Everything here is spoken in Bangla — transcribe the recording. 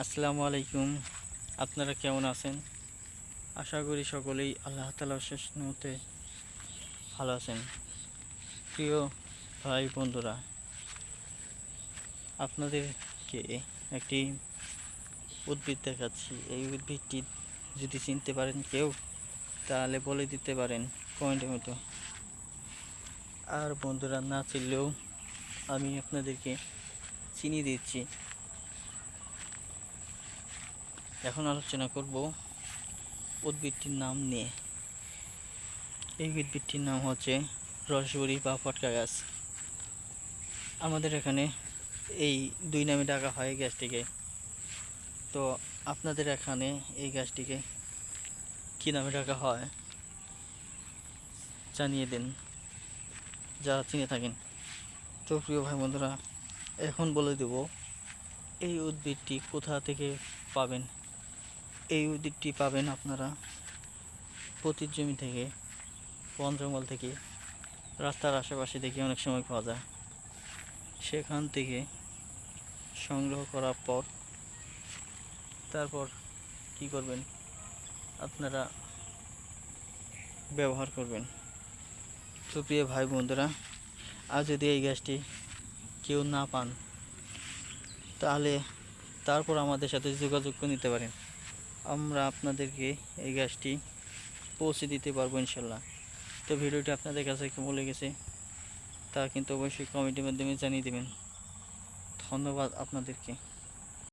আসসালামু আলাইকুম। আপনারা কেমন আছেন? আশা করি সকলেই আল্লাহ তালার শেষ মুহূর্তে ভালো আছেন। প্রিয় ভাই বন্ধুরা, আপনাদেরকে একটি উদ্ভিদ দেখাচ্ছি। এই উদ্ভিদটি যদি চিনতে পারেন কেউ, তাহলে বলে দিতে পারেন কমেন্টের মতো। আর বন্ধুরা, না চিনলেও আমি আপনাদেরকে চিনি দিচ্ছি। এখন আলোচনা করব উদ্ভিদটির নাম নিয়ে। এই উদ্ভিদটির নাম হচ্ছে রসবরি বা পটকা গাছ। আমাদের এখানে এই দুই নামে ডাকা হয় গাছটিকে। তো আপনাদের এখানে এই গাছটিকে কী নামে ডাকা হয় জানিয়ে দিন। যারা চিনে থাকেন। তো প্রিয় ভাই বন্ধুরা, এখন বলে দেব, এই উদ্ভিদটি কোথা থেকে পাবেন? এই উদ্ভিদটি পাবেন আপনারা পতির জমি থেকে, বন জঙ্গল থেকে, রাস্তার আশেপাশে থেকে অনেক সময় পাওয়া যায়। সেখান থেকে সংগ্রহ করার পর তারপর কি করবেন? আপনারা ব্যবহার করবেন। তো প্রিয় ভাই বন্ধুরা, আর যদি এই গ্যাসটি কেউ না পান, তাহলে তারপর আমাদের সাথে যোগাযোগ করে নিতে পারেন। আমরা আপনাদেরকে এই গ্যাসটি পৌঁছে দিতে পারব ইনশাল্লাহ। তো ভিডিওটি আপনাদের কাছে কেমন লেগেছে তা কিন্তু অবশ্যই কমেন্টের মাধ্যমে জানিয়ে দেবেন। ধন্যবাদ আপনাদেরকে।